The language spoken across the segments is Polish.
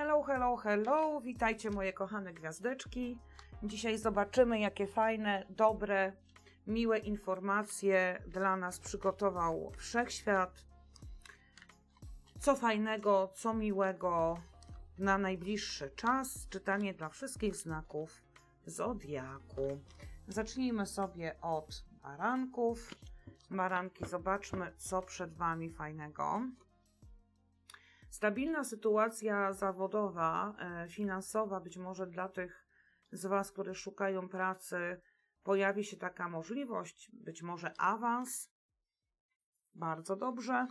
Hello, hello, hello, witajcie moje kochane gwiazdeczki. Dzisiaj zobaczymy, jakie fajne, dobre, miłe informacje dla nas przygotował Wszechświat. Co fajnego, co miłego na najbliższy czas. Czytanie dla wszystkich znaków Zodiaku. Zacznijmy sobie od baranków. Baranki, zobaczmy, co przed Wami fajnego. Stabilna sytuacja zawodowa, e, finansowa, być może dla tych z Was, które szukają pracy, pojawi się taka możliwość, być może awans. Bardzo dobrze.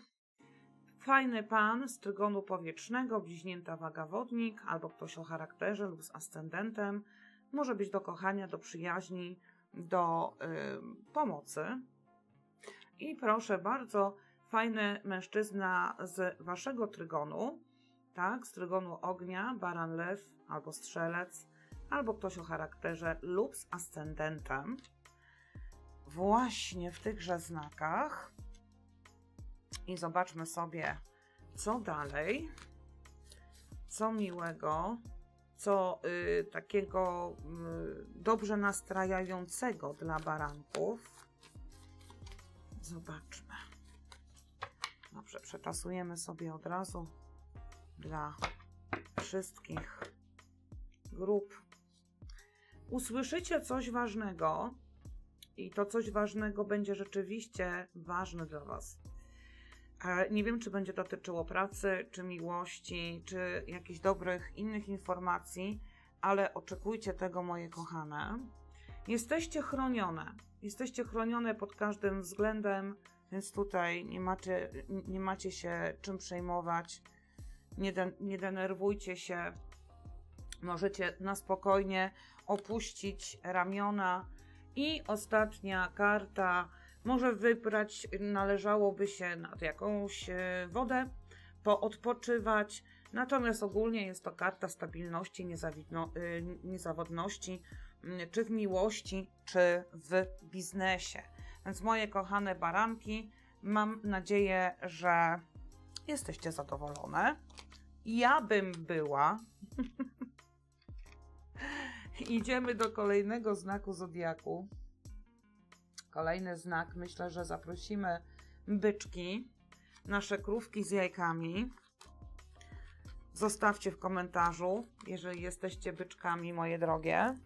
Fajny pan z trygonu powietrznego, bliźnięta waga wodnik, albo ktoś o charakterze lub z ascendentem. Może być do kochania, do przyjaźni, do y, pomocy. I proszę bardzo, fajny mężczyzna z waszego trygonu, tak, z trygonu ognia, baran lew albo strzelec, albo ktoś o charakterze lub z ascendentem. Właśnie w tychże znakach. I zobaczmy sobie, co dalej. Co miłego, co y, takiego y, dobrze nastrajającego dla baranków. Zobaczmy. Dobrze, przetasujemy sobie od razu dla wszystkich grup. Usłyszycie coś ważnego i to coś ważnego będzie rzeczywiście ważne dla Was. Nie wiem, czy będzie dotyczyło pracy, czy miłości, czy jakichś dobrych innych informacji, ale oczekujcie tego, moje kochane. Jesteście chronione. Jesteście chronione pod każdym względem, więc tutaj nie macie, nie macie się czym przejmować. Nie, de, nie denerwujcie się. Możecie na spokojnie opuścić ramiona. I ostatnia karta. Może wybrać, należałoby się nad jakąś e, wodę, poodpoczywać. Natomiast ogólnie jest to karta stabilności, y, niezawodności, czy w miłości, czy w biznesie. Więc moje kochane baranki, mam nadzieję, że jesteście zadowolone. Ja bym była. Idziemy do kolejnego znaku zodiaku. Kolejny znak, myślę, że zaprosimy byczki, nasze krówki z jajkami. Zostawcie w komentarzu, jeżeli jesteście byczkami, moje drogie.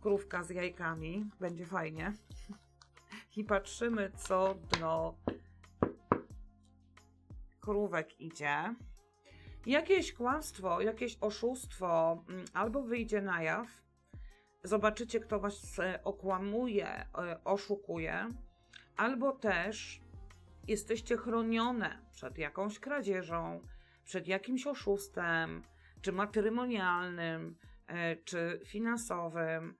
Krówka z jajkami, będzie fajnie. I patrzymy, co do krówek idzie. Jakieś kłamstwo, jakieś oszustwo mm, albo wyjdzie na jaw. Zobaczycie, kto was e, okłamuje, e, oszukuje, albo też jesteście chronione przed jakąś kradzieżą, przed jakimś oszustem, czy matrymonialnym, e, czy finansowym,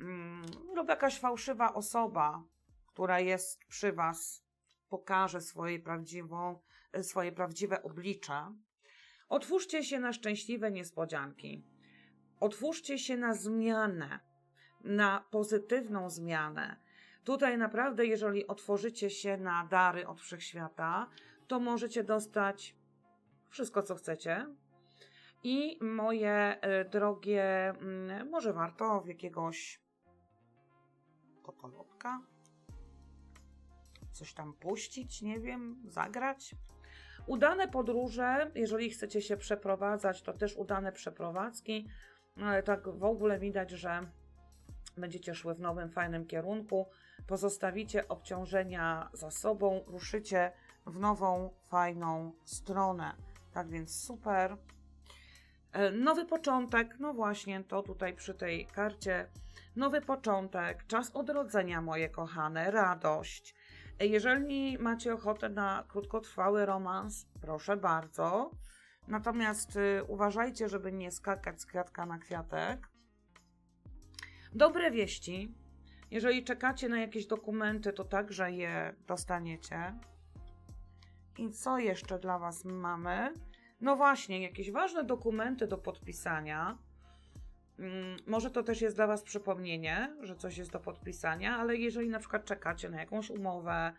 mm, lub jakaś fałszywa osoba, która jest przy Was, pokaże swoje, prawdziwą, e, swoje prawdziwe oblicze. Otwórzcie się na szczęśliwe niespodzianki. Otwórzcie się na zmianę, na pozytywną zmianę. Tutaj naprawdę, jeżeli otworzycie się na dary od wszechświata, to możecie dostać wszystko, co chcecie. I moje e, drogie, mm, może warto w jakiegoś kokolotka coś tam puścić, nie wiem, zagrać. Udane podróże, jeżeli chcecie się przeprowadzać, to też udane przeprowadzki, ale tak w ogóle widać, że będziecie szły w nowym, fajnym kierunku, pozostawicie obciążenia za sobą, ruszycie w nową, fajną stronę. Tak więc super. E, Nowy początek, no właśnie, to tutaj przy tej karcie. Nowy początek, czas odrodzenia, moje kochane, radość. Jeżeli macie ochotę na krótkotrwały romans, proszę bardzo. Natomiast y, uważajcie, żeby nie skakać z kwiatka na kwiatek. Dobre wieści. Jeżeli czekacie na jakieś dokumenty, to także je dostaniecie. I co jeszcze dla Was mamy? No właśnie, jakieś ważne dokumenty do podpisania. Mm, Może to też jest dla Was przypomnienie, że coś jest do podpisania, ale jeżeli na przykład czekacie na jakąś umowę,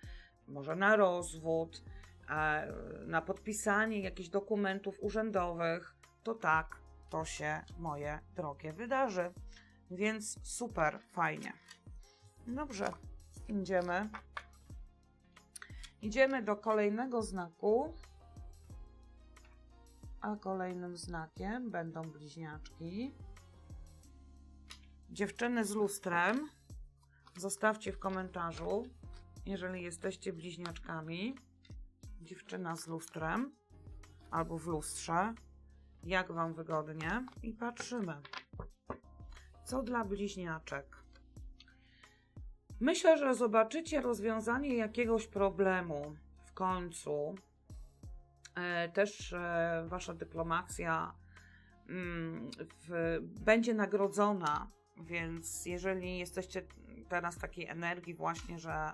może na rozwód, e, na podpisanie jakichś dokumentów urzędowych, to tak, to się moje drogie wydarzy. Więc super, fajnie. Dobrze, idziemy. Idziemy do kolejnego znaku. A kolejnym znakiem będą bliźniaczki. Dziewczyny z lustrem. Zostawcie w komentarzu, jeżeli jesteście bliźniaczkami. Dziewczyna z lustrem albo w lustrze. Jak Wam wygodnie. I patrzymy. Co dla bliźniaczek? Myślę, że zobaczycie rozwiązanie jakiegoś problemu w końcu. E, też e, Wasza dyplomacja mm, w, będzie nagrodzona, więc jeżeli jesteście teraz takiej energii, właśnie, że,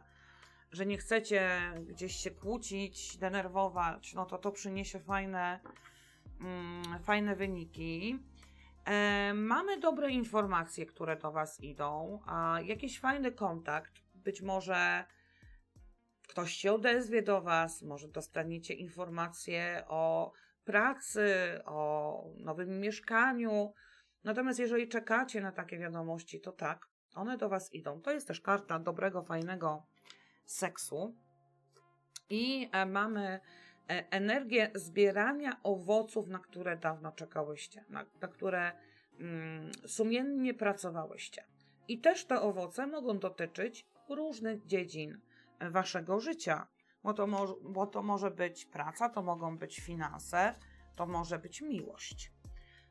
że nie chcecie gdzieś się kłócić, denerwować, no to to przyniesie fajne, mm, fajne wyniki. E, mamy dobre informacje, które do Was idą, a jakiś fajny kontakt, być może ktoś się odezwie do Was, może dostaniecie informacje o pracy, o nowym mieszkaniu. Natomiast jeżeli czekacie na takie wiadomości, to tak, one do Was idą. To jest też karta dobrego, fajnego seksu. I e, mamy e, energię zbierania owoców, na które dawno czekałyście, na, na które mm, sumiennie pracowałyście. I też te owoce mogą dotyczyć różnych dziedzin waszego życia, bo to, mo- bo to może być praca, to mogą być finanse, to może być miłość.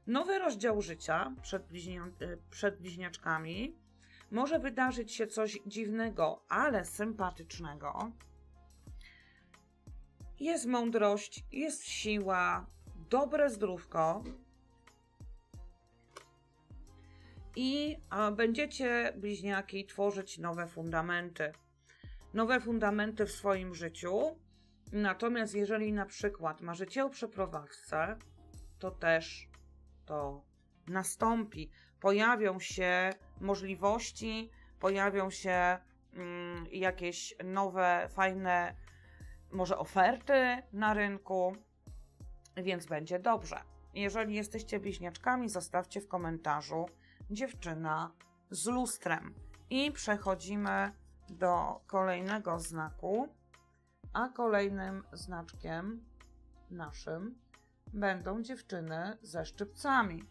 Nowy rozdział życia przed, bliźnia- y, przed bliźniaczkami może wydarzyć się coś dziwnego, ale sympatycznego. Jest mądrość, jest siła, dobre zdrówko. I będziecie, bliźniaki, tworzyć nowe fundamenty. Nowe fundamenty w swoim życiu. Natomiast jeżeli na przykład marzycie o przeprowadzce, to też to nastąpi. Pojawią się możliwości, pojawią się mm, jakieś nowe, fajne, może oferty na rynku, więc będzie dobrze. Jeżeli jesteście bliźniaczkami, zostawcie w komentarzu dziewczyna z lustrem. I przechodzimy do kolejnego znaku, a kolejnym znaczkiem naszym będą dziewczyny ze szczypcami.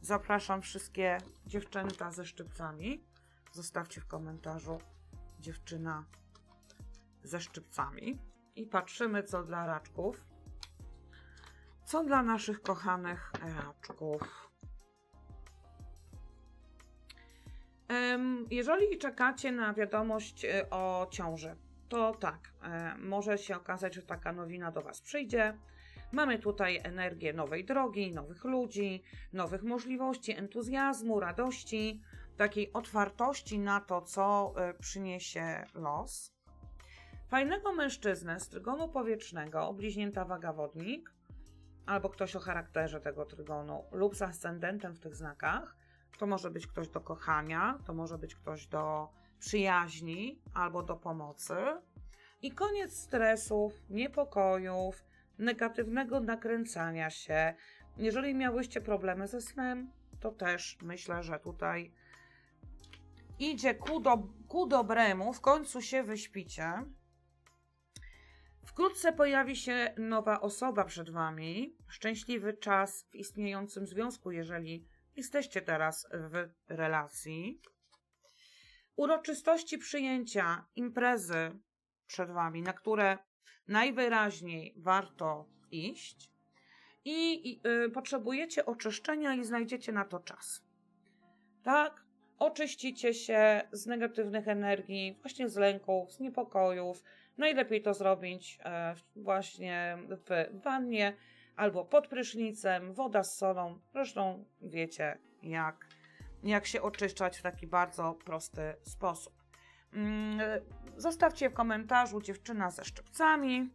Zapraszam wszystkie dziewczęta ze szczypcami. Zostawcie w komentarzu dziewczyna ze szczypcami. I patrzymy, co dla raczków. Co dla naszych kochanych raczków. Jeżeli czekacie na wiadomość e, o ciąży, to tak, e, może się okazać, że taka nowina do Was przyjdzie. Mamy tutaj energię nowej drogi, nowych ludzi, nowych możliwości, entuzjazmu, radości, takiej otwartości na to, co e, przyniesie los. Fajnego mężczyznę z trygonu powietrznego, bliźnięta wagawodnik, albo ktoś o charakterze tego trygonu, lub z ascendentem w tych znakach. To może być ktoś do kochania, to może być ktoś do przyjaźni albo do pomocy. I koniec stresów, niepokojów, negatywnego nakręcania się. Jeżeli miałyście problemy ze snem, to też myślę, że tutaj idzie ku, do, ku dobremu, w końcu się wyśpicie. Wkrótce pojawi się nowa osoba przed Wami. Szczęśliwy czas w istniejącym związku, jeżeli jesteście teraz w relacji. Uroczystości przyjęcia, imprezy przed Wami, na które najwyraźniej warto iść. I, i y, potrzebujecie oczyszczenia i znajdziecie na to czas. Tak? Oczyścicie się z negatywnych energii, właśnie z lęków, z niepokojów. Najlepiej to zrobić e, właśnie w wannie albo pod prysznicem, woda z solą. Zresztą wiecie, jak, jak się oczyszczać w taki bardzo prosty sposób. Mm, Zostawcie w komentarzu dziewczyna ze szczypcami.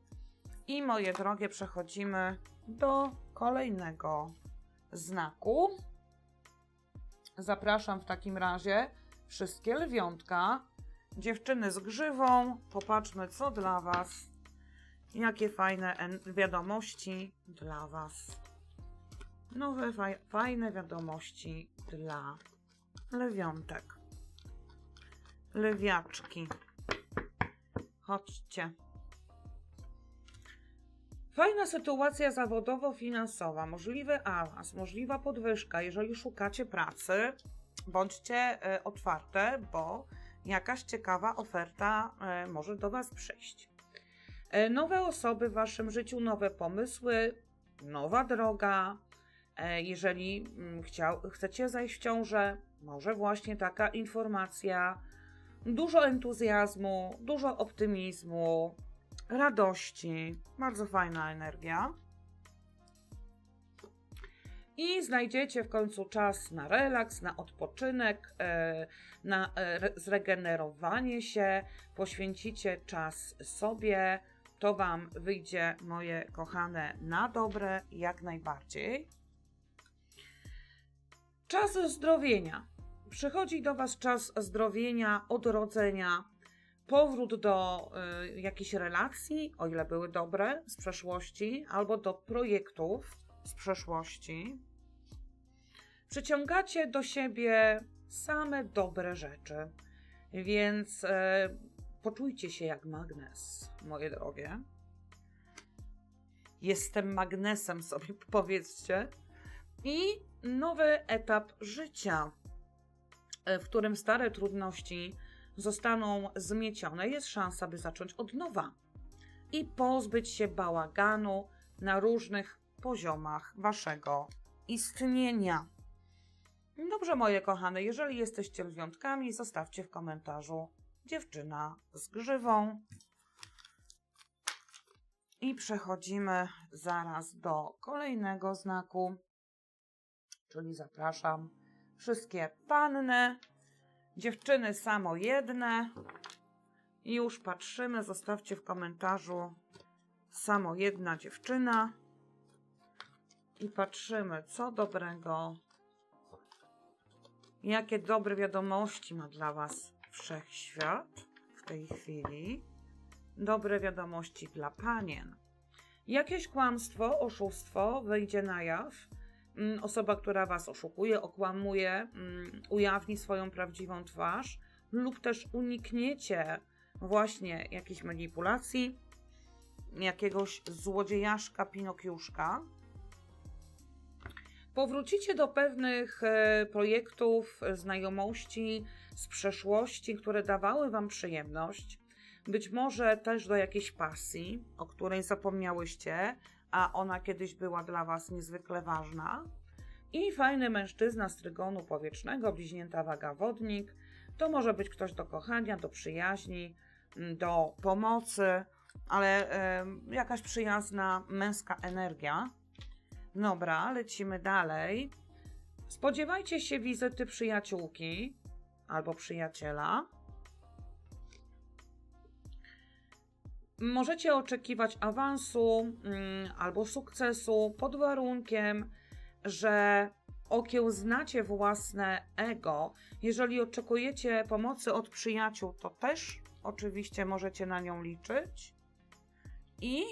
I moje drogie, przechodzimy do kolejnego znaku. Zapraszam w takim razie wszystkie lwiątka, dziewczyny z grzywą. Popatrzmy, co dla Was, jakie fajne wiadomości dla Was nowe, faj, fajne wiadomości dla lewiątek. Lewiaczki. Chodźcie. Fajna sytuacja zawodowo-finansowa, możliwy awans, możliwa podwyżka. Jeżeli szukacie pracy, bądźcie e, otwarte, bo jakaś ciekawa oferta e, może do Was przyjść. E, Nowe osoby w Waszym życiu, nowe pomysły, nowa droga. Jeżeli mm, chciał, chcecie zajść w ciążę, może właśnie taka informacja. Dużo entuzjazmu, dużo optymizmu, radości. Bardzo fajna energia. I znajdziecie w końcu czas na relaks, na odpoczynek, e, na e, re- zregenerowanie się. Poświęcicie czas sobie. To Wam wyjdzie, moje kochane, na dobre, jak najbardziej. Czas zdrowienia. Przychodzi do Was czas zdrowienia, odrodzenia, powrót do y, jakichś relacji, o ile były dobre z przeszłości, albo do projektów z przeszłości. Przyciągacie do siebie same dobre rzeczy, więc y, poczujcie się jak magnes, moje drogie. Jestem magnesem, sobie powiedzcie. I nowy etap życia, w którym stare trudności zostaną zmiecione, jest szansa, by zacząć od nowa i pozbyć się bałaganu na różnych poziomach waszego istnienia. Dobrze, moje kochane, jeżeli jesteście lwiątkami, zostawcie w komentarzu dziewczyna z grzywą. I przechodzimy zaraz do kolejnego znaku, czyli zapraszam wszystkie panny, dziewczyny samojedne. I już patrzymy, zostawcie w komentarzu samojedna dziewczyna. I patrzymy, co dobrego, jakie dobre wiadomości ma dla Was wszechświat w tej chwili. Dobre wiadomości dla panien. Jakieś kłamstwo, oszustwo wyjdzie na jaw. Mm, Osoba, która Was oszukuje, okłamuje, mm, ujawni swoją prawdziwą twarz, lub też unikniecie właśnie jakichś manipulacji, jakiegoś złodziejaszka, pinokiuszka. Powrócicie do pewnych e, projektów, znajomości z przeszłości, które dawały Wam przyjemność. Być może też do jakiejś pasji, o której zapomniałyście, a ona kiedyś była dla Was niezwykle ważna. I fajny mężczyzna z trygonu powietrznego, bliźnięta waga wodnik. To może być ktoś do kochania, do przyjaźni, m, do pomocy, ale e, jakaś przyjazna męska energia. Dobra, lecimy dalej. Spodziewajcie się wizyty przyjaciółki albo przyjaciela. Możecie oczekiwać awansu mm, albo sukcesu pod warunkiem, że okiełznacie własne ego. Jeżeli oczekujecie pomocy od przyjaciół, to też oczywiście możecie na nią liczyć. I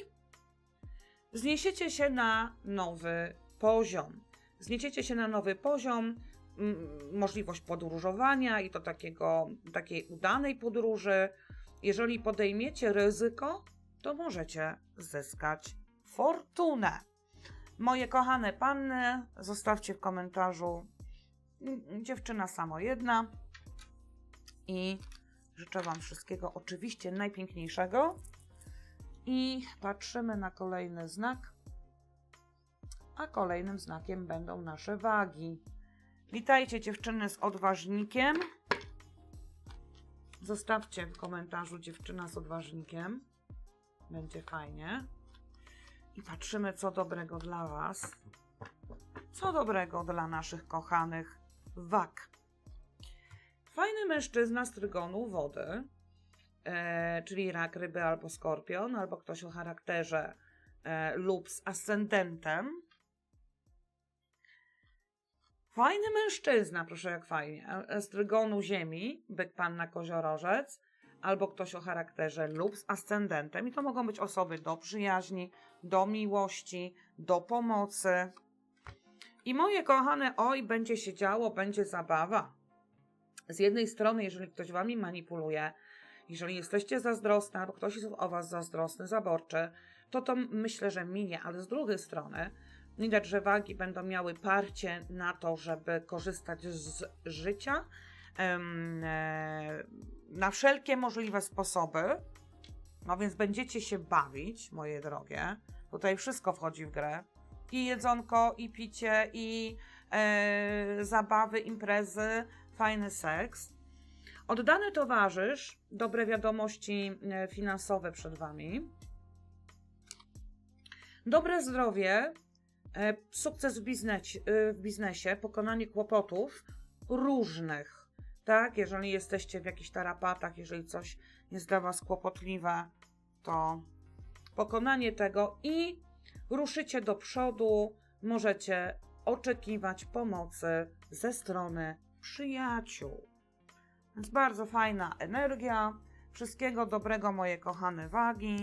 zniesiecie się na nowy poziom. Zniesiecie się na nowy poziom, mm, możliwość podróżowania i to takiego, takiej udanej podróży. Jeżeli podejmiecie ryzyko, to możecie zyskać fortunę. Moje kochane panny, zostawcie w komentarzu mm, dziewczyna samojedna i życzę Wam wszystkiego oczywiście najpiękniejszego. I patrzymy na kolejny znak. A kolejnym znakiem będą nasze wagi. Witajcie dziewczyny z odważnikiem. Zostawcie w komentarzu dziewczyna z odważnikiem. Będzie fajnie. I patrzymy, co dobrego dla Was. Co dobrego dla naszych kochanych wag. Fajny mężczyzna z trygonu wody, e, czyli rak, ryby albo skorpion, albo ktoś o charakterze e, lub z ascendentem. Fajny mężczyzna, proszę jak fajnie, e, z trygonu ziemi, byk panna koziorożec, albo ktoś o charakterze lub z ascendentem. I to mogą być osoby do przyjaźni, do miłości, do pomocy. I moje kochane, oj, będzie się działo, będzie zabawa. Z jednej strony, jeżeli ktoś wami manipuluje, jeżeli jesteście zazdrosne, albo ktoś jest o was zazdrosny, zaborczy, to to myślę, że minie, ale z drugiej strony widać, że wagi będą miały parcie na to, żeby korzystać z życia e, na wszelkie możliwe sposoby. No więc będziecie się bawić, moje drogie. Tutaj wszystko wchodzi w grę. I jedzonko, i picie, i e, zabawy, imprezy, fajny seks. Oddany towarzysz, dobre wiadomości e, finansowe przed Wami. Dobre zdrowie, sukces w e, w biznesie, pokonanie kłopotów różnych. Tak, jeżeli jesteście w jakichś tarapatach, jeżeli coś jest dla Was kłopotliwe, to pokonanie tego i ruszycie do przodu. Możecie oczekiwać pomocy ze strony przyjaciół. Więc bardzo fajna energia. Wszystkiego dobrego, moje kochane wagi.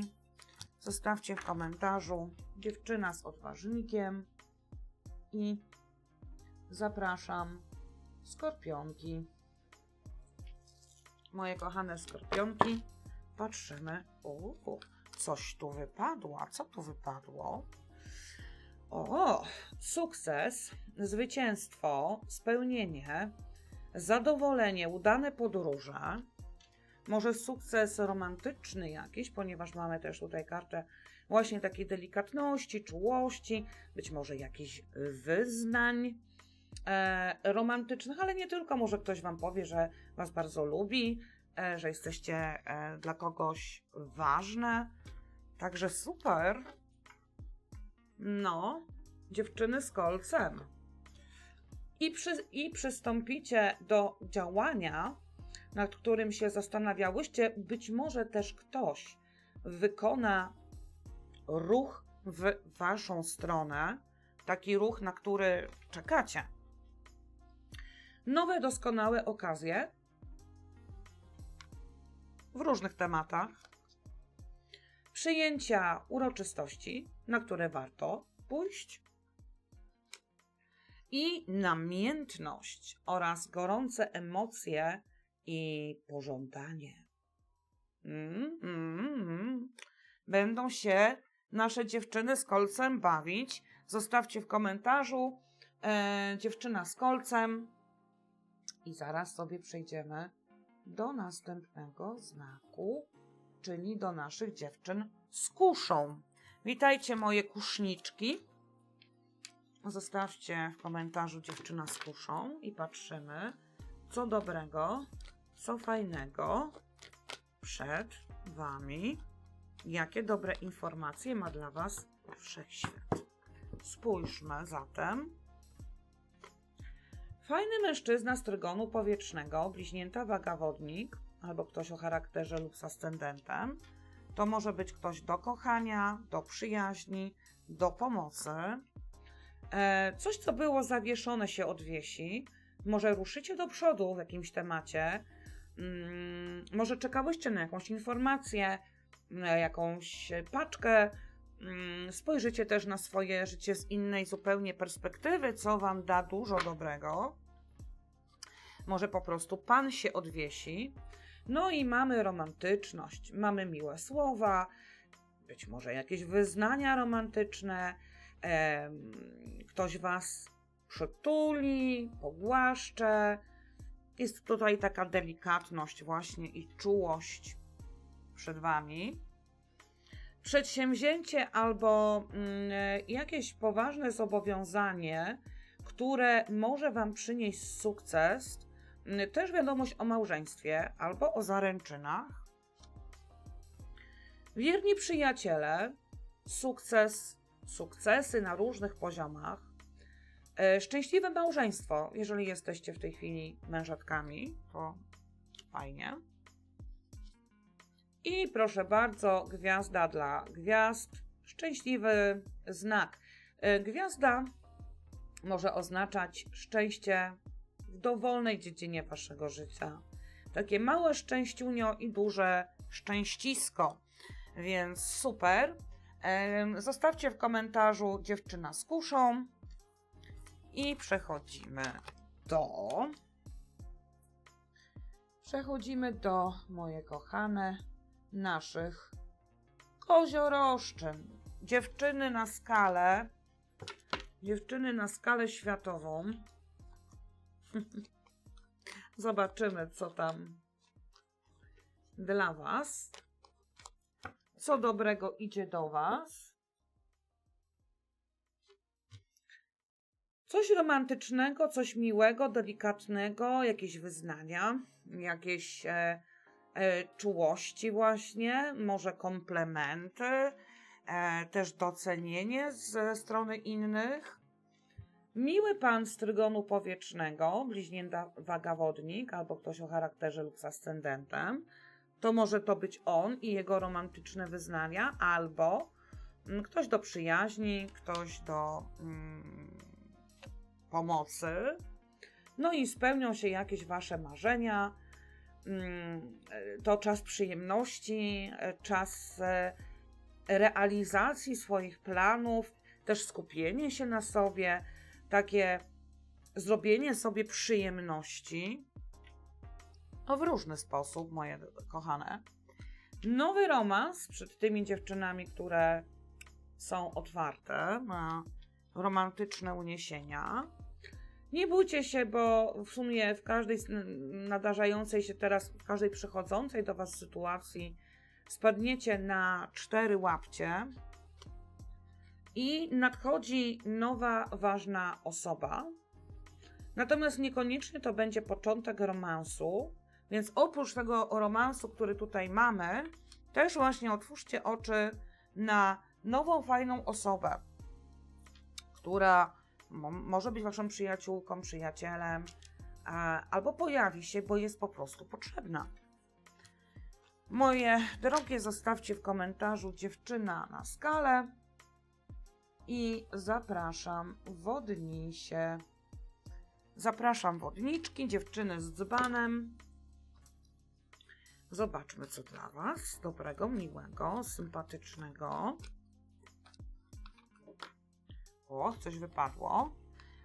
Zostawcie w komentarzu dziewczyna z odważnikiem i zapraszam skorpionki. Moje kochane skorpionki, patrzymy. O, coś tu wypadło. A co tu wypadło? O, sukces, zwycięstwo, spełnienie, zadowolenie, udane podróże, może sukces romantyczny jakiś, ponieważ mamy też tutaj kartę właśnie takiej delikatności, czułości, być może jakichś wyznań e, romantycznych, ale nie tylko. Może ktoś Wam powie, że Was bardzo lubi, e, że jesteście e, dla kogoś ważne. Także super. No, dziewczyny z kolcem. I, przy, I przystąpicie do działania, nad którym się zastanawiałyście. Być może też ktoś wykona ruch w waszą stronę, taki ruch, na który czekacie. Nowe, doskonałe okazje w różnych tematach. Przyjęcia uroczystości, na które warto pójść. I namiętność oraz gorące emocje i pożądanie. Mm, mm, mm. Będą się nasze dziewczyny z kolcem bawić. Zostawcie w komentarzu e, dziewczyna z kolcem. I zaraz sobie przejdziemy do następnego znaku, czyli do naszych dziewczyn z kuszą. Witajcie moje kuszniczki. Zostawcie w komentarzu dziewczyna z kuszą i patrzymy, co dobrego, co fajnego przed Wami. Jakie dobre informacje ma dla Was wszechświat. Spójrzmy zatem. Fajny mężczyzna z trygonu powietrznego, bliźnięta waga wodnik, albo ktoś o charakterze lub z ascendentem. To może być ktoś do kochania, do przyjaźni, do pomocy. E, coś, co było zawieszone, się odwiesi. Może ruszycie do przodu w jakimś temacie. Mm, może czekałyście na jakąś informację, jakąś paczkę. Mm, spojrzycie też na swoje życie z innej zupełnie perspektywy, co Wam da dużo dobrego. Może po prostu Pan się odwiesi. No i mamy romantyczność, mamy miłe słowa, być może jakieś wyznania romantyczne. ktoś Was przytuli, pogłaszcze. Jest tutaj taka delikatność właśnie i czułość przed Wami. Przedsięwzięcie albo mm, jakieś poważne zobowiązanie, które może Wam przynieść sukces, mm, też wiadomość o małżeństwie albo o zaręczynach. Wierni przyjaciele, sukces, sukcesy na różnych poziomach. E, Szczęśliwe małżeństwo, jeżeli jesteście w tej chwili mężatkami, to fajnie. I proszę bardzo, gwiazda dla gwiazd, szczęśliwy znak. E, Gwiazda może oznaczać szczęście w dowolnej dziedzinie waszego życia. Takie małe szczęściunio i duże szczęścisko. Więc super. Em, Zostawcie w komentarzu dziewczyna z kuszą I przechodzimy do. Przechodzimy do, moje kochane, naszych kozioroszczyn. Dziewczyny na skalę. Dziewczyny na skalę światową. Zobaczymy, co tam dla Was. Co dobrego idzie do Was. Coś romantycznego, coś miłego, delikatnego, jakieś wyznania, jakieś e, czułości, właśnie, może komplementy, e, też docenienie ze strony innych. Miły pan z trygonu powietrznego, bliźnięta wagawodnik albo ktoś o charakterze lub z ascendentem. To może to być on i jego romantyczne wyznania, albo mm, ktoś do przyjaźni, ktoś do mm, pomocy. No i spełnią się jakieś wasze marzenia. Mm, To czas przyjemności, e, czas e, realizacji swoich planów, też skupienie się na sobie, takie zrobienie sobie przyjemności. No w różny sposób, moje kochane. Nowy romans przed tymi dziewczynami, które są otwarte na romantyczne uniesienia. Nie bójcie się, bo w sumie w każdej nadarzającej się teraz, w każdej przychodzącej do Was sytuacji spadniecie na cztery łapcie i nadchodzi nowa, ważna osoba. Natomiast niekoniecznie to będzie początek romansu, więc oprócz tego romansu, który tutaj mamy, też właśnie otwórzcie oczy na nową, fajną osobę, która może być waszą przyjaciółką, przyjacielem, albo pojawi się, bo jest po prostu potrzebna. Moje drogie, zostawcie w komentarzu dziewczyna na skalę i zapraszam wodnisie. Zapraszam wodniczki, dziewczyny z dzbanem. Zobaczmy, co dla Was dobrego, miłego, sympatycznego. O, coś wypadło.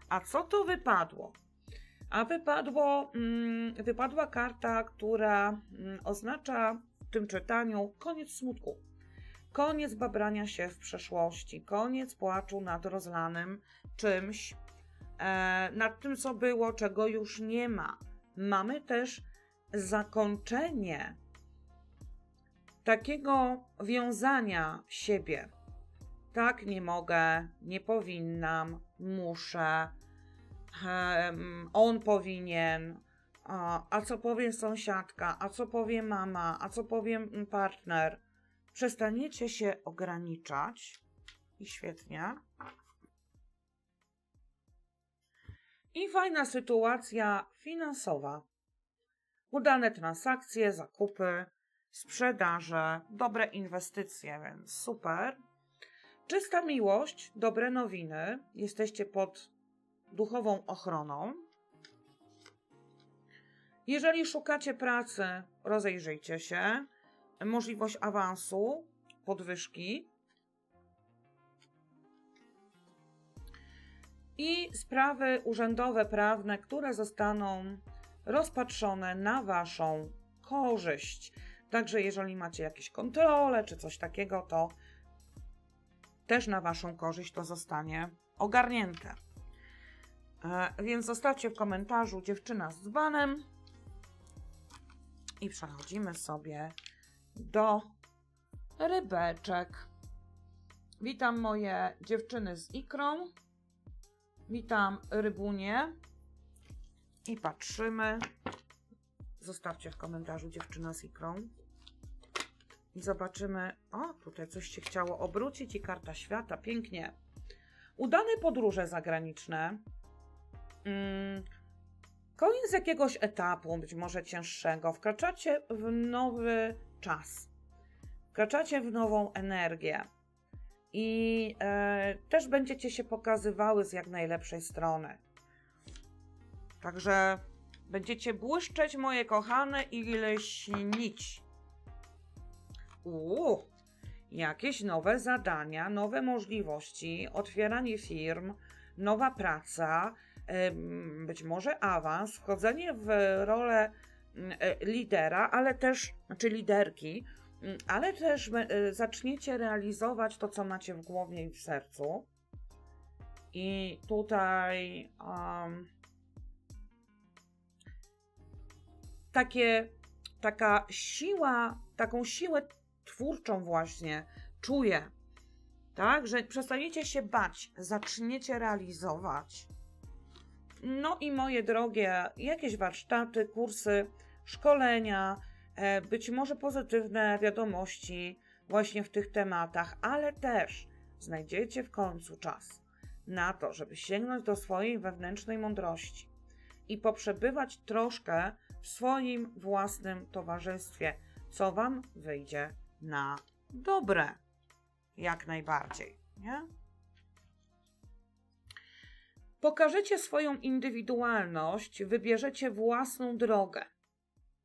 A co to wypadło? A wypadło, mm, wypadła karta, która mm, oznacza w tym czytaniu koniec smutku. Koniec babrania się w przeszłości, koniec płaczu nad rozlanym czymś, e, nad tym, co było, czego już nie ma. Mamy też zakończenie takiego wiązania siebie. Tak, nie mogę, nie powinnam, muszę, em, on powinien, a, a co powie sąsiadka, a co powie mama, a co powie mm, partner. Przestaniecie się ograniczać i świetnie. I fajna sytuacja finansowa. Udane transakcje, zakupy, sprzedaże, dobre inwestycje, więc super. Czysta miłość, dobre nowiny. Jesteście pod duchową ochroną. Jeżeli szukacie pracy, rozejrzyjcie się. Możliwość awansu, podwyżki. I sprawy urzędowe, prawne, które zostaną rozpatrzone na Waszą korzyść. Także jeżeli macie jakieś kontrole czy coś takiego, to też na Waszą korzyść to zostanie ogarnięte. E, Więc zostawcie w komentarzu dziewczyna z dzbanem i przechodzimy sobie do rybeczek. Witam moje dziewczyny z ikrą. Witam rybunie. I patrzymy. Zostawcie w komentarzu dziewczyna z ikrą. Zobaczymy. O, tutaj coś się chciało obrócić i karta świata. Pięknie. Udane podróże zagraniczne. Mm, koniec jakiegoś etapu, być może cięższego. Wkraczacie w nowy czas. Wkraczacie w nową energię. I e, też będziecie się pokazywały z jak najlepszej strony. Także będziecie błyszczeć, moje kochane, i lśnić. Uuu, jakieś nowe zadania, nowe możliwości, otwieranie firm, nowa praca, być może awans, wchodzenie w rolę mm, e, lidera, ale też, czy liderki, mm, ale też e, zaczniecie realizować to, co macie w głowie i w sercu. I tutaj um, takie, taka siła, taką siłę twórczą właśnie czuję, tak, że przestaniecie się bać, zaczniecie realizować. No i moje drogie, jakieś warsztaty, kursy, szkolenia, e, być może pozytywne wiadomości właśnie w tych tematach, ale też znajdziecie w końcu czas na to, żeby sięgnąć do swojej wewnętrznej mądrości i poprzebywać troszkę w swoim własnym towarzystwie, co Wam wyjdzie na dobre. Jak najbardziej, nie? Pokażecie swoją indywidualność, wybierzecie własną drogę.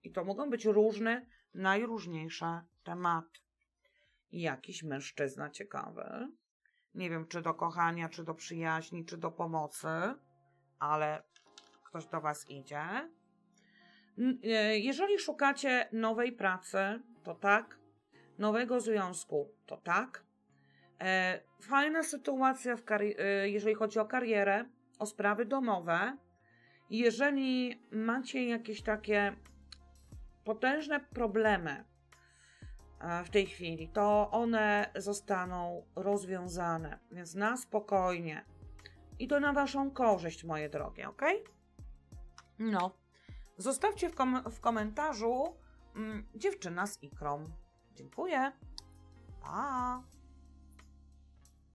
I to mogą być różne, najróżniejsze tematy. Jakiś mężczyzna ciekawy. Nie wiem, czy do kochania, czy do przyjaźni, czy do pomocy, ale ktoś do Was idzie. E, Jeżeli szukacie nowej pracy, to tak. Nowego związku, to tak. E, Fajna sytuacja, w e, jeżeli chodzi o karierę, o sprawy domowe. Jeżeli macie jakieś takie potężne problemy e, w tej chwili, to one zostaną rozwiązane, więc na spokojnie. I to na Waszą korzyść, moje drogie, ok? No. Zostawcie w, kom- w komentarzu mm, dziewczyna z ikrą. Dziękuję. Pa!